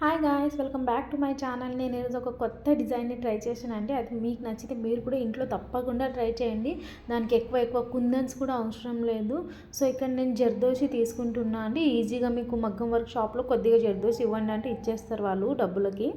Hi guys welcome back to my channel నేను ఈరోజు ఒక కొత్త డిజైన్ని ట్రై చేశానండి. అది మీకు నచ్చితే మీరు కూడా ఇంట్లో తప్పకుండా ట్రై చేయండి. దానికి ఎక్కువ ఎక్కువ కుందన్స్ కూడా అవసరం లేదు. సో ఇక్కడ నేను జర్దోసి తీసుకుంటున్నా అండి. ఈజీగా మీకు మగ్గం వర్క్ షాప్లో కొద్దిగా జర్దోసి ఇవ్వండి అంటే ఇచ్చేస్తారు వాళ్ళు డబ్బులకి.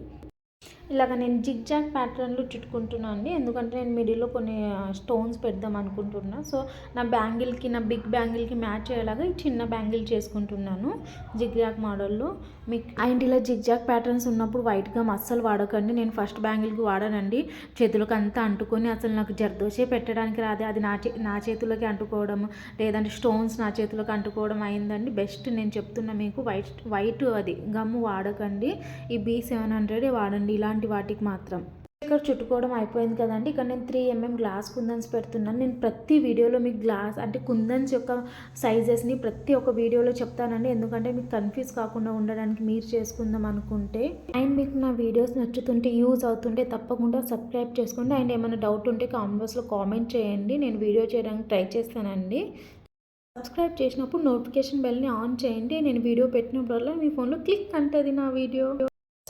ఇలాగ నేను జిగ్ జాగ్ చుట్టుకుంటున్నాను అండి. ఎందుకంటే నేను మిడిల్లో కొన్ని స్టోన్స్ పెడదాం అనుకుంటున్నా. సో నా బ్యాంగిల్కి నా బిగ్ బ్యాంగిల్కి మ్యాచ్ అయ్యేలాగా ఈ చిన్న బ్యాంగిల్ చేసుకుంటున్నాను. జిగ్జాగ్ మోడల్లో మీకు అండ్ ఇలా జిగ్ జాగ్ ప్యాటర్న్స్ ఉన్నప్పుడు వైట్గా అస్సలు వాడకండి. నేను ఫస్ట్ బ్యాంగిల్కి వాడానండి. చేతులకు అంతా అంటుకొని అసలు నాకు జర్దోసే పెట్టడానికి రాదే. అది నా చే నా చేతులకి అంటుకోవడం లేదంటే స్టోన్స్ నా చేతులకు అంటుకోవడం అయిందండి. బెస్ట్ నేను చెప్తున్నా మీకు. వైట్ వైట్ అది. గమ్ము వాడకండి. ఈ బీ సెవెన్ హండ్రెడ్ వాడండి. ఇలాంటి వాటికి మాత్రం. ఇక్కడ చుట్టుకోవడం అయిపోయింది కదండి. ఇక్కడ నేను త్రీ ఎంఎం గ్లాస్ కుందన్స్ పెడుతున్నాను. నేను ప్రతి వీడియోలో మీకు గ్లాస్ అంటే కుందన్స్ యొక్క సైజెస్ని ప్రతి ఒక్క వీడియోలో చెప్తానండి. ఎందుకంటే మీకు కన్ఫ్యూజ్ కాకుండా ఉండడానికి మీరు చేసుకుందాం అనుకుంటే. అండ్ మీకు నా వీడియోస్ నచ్చుతుంటే యూజ్ అవుతుంటే తప్పకుండా సబ్స్క్రైబ్ చేసుకోండి. అండ్ ఏమైనా డౌట్ ఉంటే కామెంట్స్లో కామెంట్ చేయండి. నేను వీడియో చేయడానికి ట్రై చేస్తానండి. సబ్స్క్రైబ్ చేసినప్పుడు నోటిఫికేషన్ బెల్ని ఆన్ చేయండి. నేను వీడియో పెట్టినప్పుడల్లా మీ ఫోన్లో క్లిక్ అంటుంది నా వీడియో.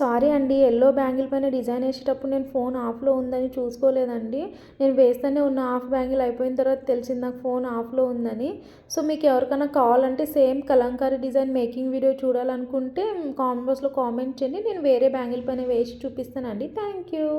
సారీ అండి ఎల్లో బ్యాంగిల్ పైన డిజైన్ వేసేటప్పుడు నేను ఫోన్ ఆఫ్లో ఉందని చూసుకోలేదండి. నేను వేస్తూనే ఉన్న ఆఫ్ బ్యాంగిల్ అయిపోయిన తర్వాత తెలిసింది నాకు ఫోన్ ఆఫ్లో ఉందని. సో మీకు ఎవరికైనా కావాలంటే same Kalamkari design making video చూడాలనుకుంటే కామెంట్ బాక్స్లో కామెంట్ చేయండి. నేను వేరే బ్యాంగిల్ పైన వేసి చూపిస్తానండి. Thank you.